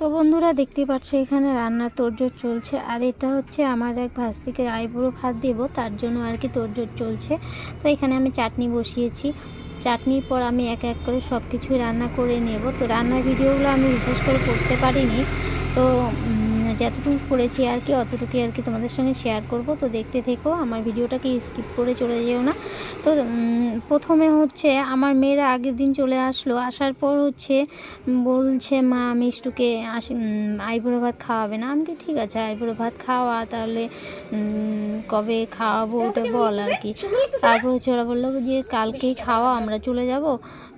তো বন্ধুরা দেখতে পাচ্ছ এখানে রান্নার তোরজোর চলছে। আর এটা হচ্ছে আমার এক ভাস্তিকে আইবুড়ো ভাত দেব তার জন্য আর কি তোরজোর চলছে। তো এখানে আমি চাটনি বসিয়েছি। চাটনির পর আমি এক এক করে সব কিছুই রান্না করে নেব। তো রান্নার ভিডিওগুলো আমি বিশেষ করে করতে পারিনি। তো যতটুকু করেছি আর কি অতটুকুই আর কি তোমাদের সঙ্গে শেয়ার করব। তো দেখতে থেকো আমার ভিডিওটাকে স্কিপ করে চলে যেও না। তো প্রথমে হচ্ছে আমার মেয়েরা আগের দিন চলে আসলো আসার পর হচ্ছে বলছে মা মিষ্টুকে আসি উম, আইবুড়ো ভাত খাওয়াবে না। আমি ঠিক আছে আইবুড়ো ভাত খাওয়া তাহলে কবে খাওয়াবো ওটা বল আর কি। তারপর হচ্ছে ওরা বলল যে কালকেই খাওয়া আমরা চলে যাব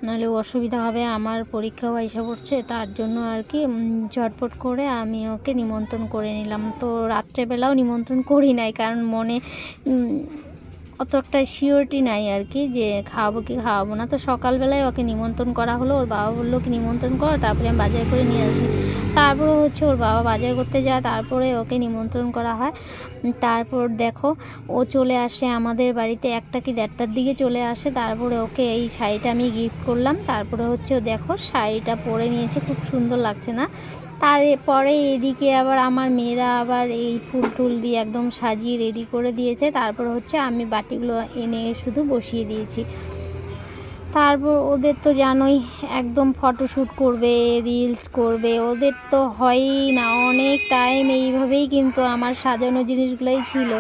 নাহলে অসুবিধা হবে আমার পরীক্ষাও এসে পড়ছে তার জন্য আর কি ঝটপট করে আমি ওকে নিমন্ত্রণ করে নিলাম। তো রাত্রেবেলাও নিমন্ত্রণ করি নাই, কারণ মনে অত একটা শিওরিটি নাই আর কি যে খাওয়াবো কি খাওয়াবো না। তো সকালবেলায় ওকে নিমন্ত্রণ করা হলো, ওর বাবা বলল কি নিমন্ত্রণ কর, তারপরে আমি বাজার করে নিয়ে আসি। তারপরে হচ্ছে ওর বাবা বাজার করতে যায়, তারপরে ওকে নিমন্ত্রণ করা হয়। তারপর দেখো, ও চলে আসে আমাদের বাড়িতে একটা কি দেড়টার দিকে চলে আসে, তারপরে ওকে এই শাড়িটা আমি গিফট করলাম। তারপরে হচ্ছে দেখো, শাড়িটা পরে নিয়েছে, খুব সুন্দর লাগছে না। তারপরে এদিকে আবার আমার মেয়েরা আবার এই ফুল টুল দিয়ে একদম সাজিয়ে রেডি করে দিয়েছে। তারপর হচ্ছে আমি বাটিগুলো এনে শুধু বসিয়ে দিয়েছি। তারপর ওদের তো জানোই, একদম ফটোশ্যুট করবে রিলস করবে, ওদের তো হয়ই না। অনেক টাইম এইভাবেই কিন্তু আমার সাজানো জিনিসগুলোই ছিল।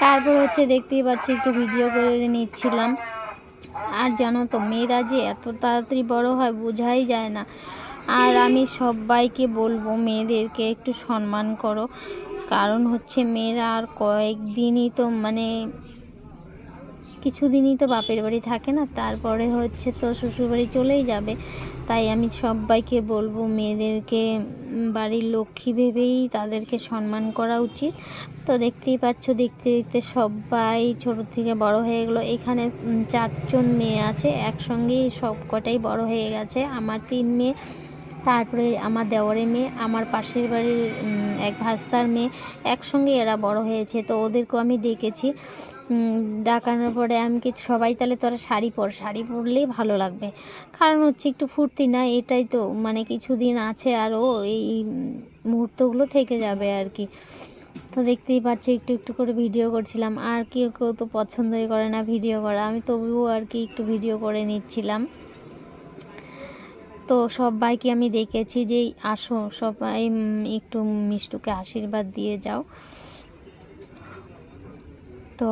তারপর হচ্ছে দেখতেই পাচ্ছি, একটু ভিডিও করে নিচ্ছিলাম। আর জানো তো, মেয়েরা যে এত তাড়াতাড়ি বড় হয় বোঝাই যায় না। আর আমি সবাইকে বলব, মেয়েদেরকে একটু সম্মান করো। কারণ হচ্ছে মেয়েরা আর কয়েকদিনই তো মানে কিছুদিনই তো বাপের বাড়ি থাকে না, তারপরে হচ্ছে তো শ্বশুরবাড়ি চলেই যাবে। তাই আমি সবাইকে বলব মেয়েদেরকে বাড়ির লক্ষ্মী ভেবেই তাদেরকে সম্মান করা উচিত। তো দেখতেই পাচ্ছ, দেখতে দেখতে সবাই ছোট থেকে বড় হয়ে গেলো। এখানে চারজন মেয়ে আছে, একসঙ্গেই সব কটাই বড় হয়ে গেছে। আমার তিন মেয়ে তারপরে আমার দেওয়ারের মেয়ে, আমার পাশের বাড়ির এক ভাস্তার মেয়ে, একসঙ্গে এরা বড় হয়েছে। তো ওদেরকেও আমি ডেকেছি। ডাকানোর পরে আমি কি, সবাই তাহলে তোরা শাড়ি পর, শাড়ি পরলেই ভালো লাগবে। কারণ হচ্ছে একটু ফুর্তি না, এটাই তো মানে কিছুদিন আছে আরও এই মুহূর্তগুলো থেকে যাবে আর কি। তো দেখতেই পাচ্ছ, একটু একটু করে ভিডিও করছিলাম। আর কেউ কেউ তো পছন্দই করে না ভিডিও করা। আমি তবুও আর কি একটু ভিডিও করে নিচ্ছিলাম। তো সবাইকে আমি ডেকেছি যে আসো, সবাই একটু মিষ্টুকে আশীর্বাদ দিয়ে যাও। তো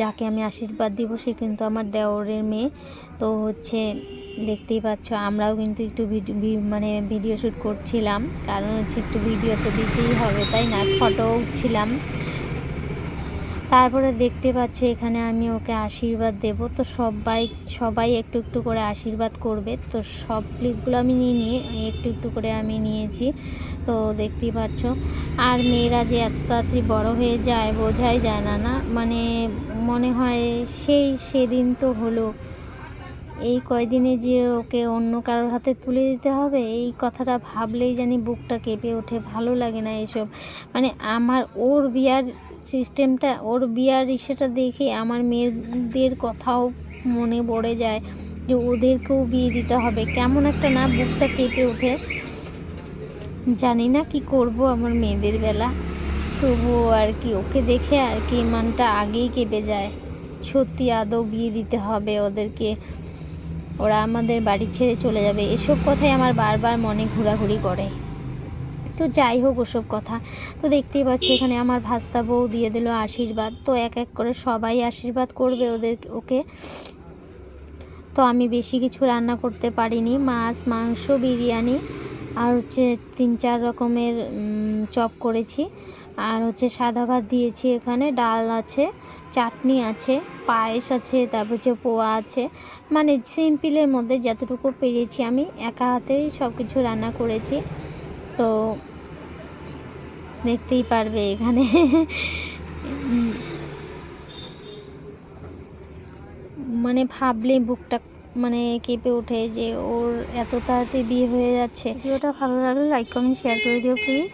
যাকে আমি আশীর্বাদ দিব, সে কিন্তু আমার দেওরের মেয়ে। তো হচ্ছে, দেখতেই পাচ্ছ, আমরাও কিন্তু একটু ভিডিও মানে ভিডিও শ্যুট করছিলাম। কারণ হচ্ছে একটু ভিডিও তো দিতেই হবে, তাই না? ফটো উঠছিলাম। তারপরে দেখতে পাচ্ছ এখানে আমি ওকে আশীর্বাদ দেব। তো সবাই সবাই একটু একটু করে আশীর্বাদ করবে। তো সব ক্লিপগুলো আমি নিয়ে নিয়ে, একটু একটু করে আমি নিয়েছি। তো দেখতেই পাচ্ছ। আর মেয়েরা যে এত তাড়াতাড়ি বড় হয়ে যায় বোঝাই যায় না না? মানে মনে হয় সেই সেদিন তো হলো। এই কয়দিনে যে ওকে অন্য কারোর হাতে তুলে দিতে হবে, এই কথাটা ভাবলেই জানি বুকটা কেঁপে ওঠে। ভালো লাগে না এসব। মানে আমার ওর বিয়ার সিস্টেমটা, ওর বিয়ার ইসেটা দেখে আমার মেয়েদের কথাও মনে পড়ে যায় যে ওদেরকেও বিয়ে দিতে হবে। কেমন একটা না বুকটা কেঁপে ওঠে। জানি না কি করব আমার মেয়েদের বেলা। তবুও আর কি, ওকে দেখে আর কি মনটা আগেই কেঁপে যায়। সত্যি আদৌ বিয়ে দিতে হবে ওদেরকে। ওরা আমাদের বাড়ি ছেড়ে চলে যাবে। এসব কথাই আমার বারবার মনে ঘোরাঘুরি করে। তো যাই হোক ওসব কথা। তো দেখতেই পাচ্ছি এখানে আমার ভাস্তা বউ দিয়ে দিল আশীর্বাদ। তো এক এক করে সবাই আশীর্বাদ করবে ওদের ওকে। তো আমি বেশি কিছু রান্না করতে পারিনি। মাছ, মাংস, বিরিয়ানি আর হচ্ছে তিন চার রকমের চপ করেছি। আর হচ্ছে সাদা ভাত দিয়েছি এখানে, ডাল আছে, চাটনি আছে, পায়েস আছে, তারপর হচ্ছে পোয়া আছে। মানে সিম্পলের মধ্যে যতটুকু পেরেছি আমি একা হাতেই সব কিছু রান্না করেছি। তো দেখতেই পারবে এখানে। মানে ভাবলে বুকটা মানে কেঁপে ওঠে যে ওর এত তাড়াতাড়ি বিয়ে হয়ে যাচ্ছে। ভিডিওটা ভালো লাগলে লাইক কমেন্ট শেয়ার করে দিও প্লিজ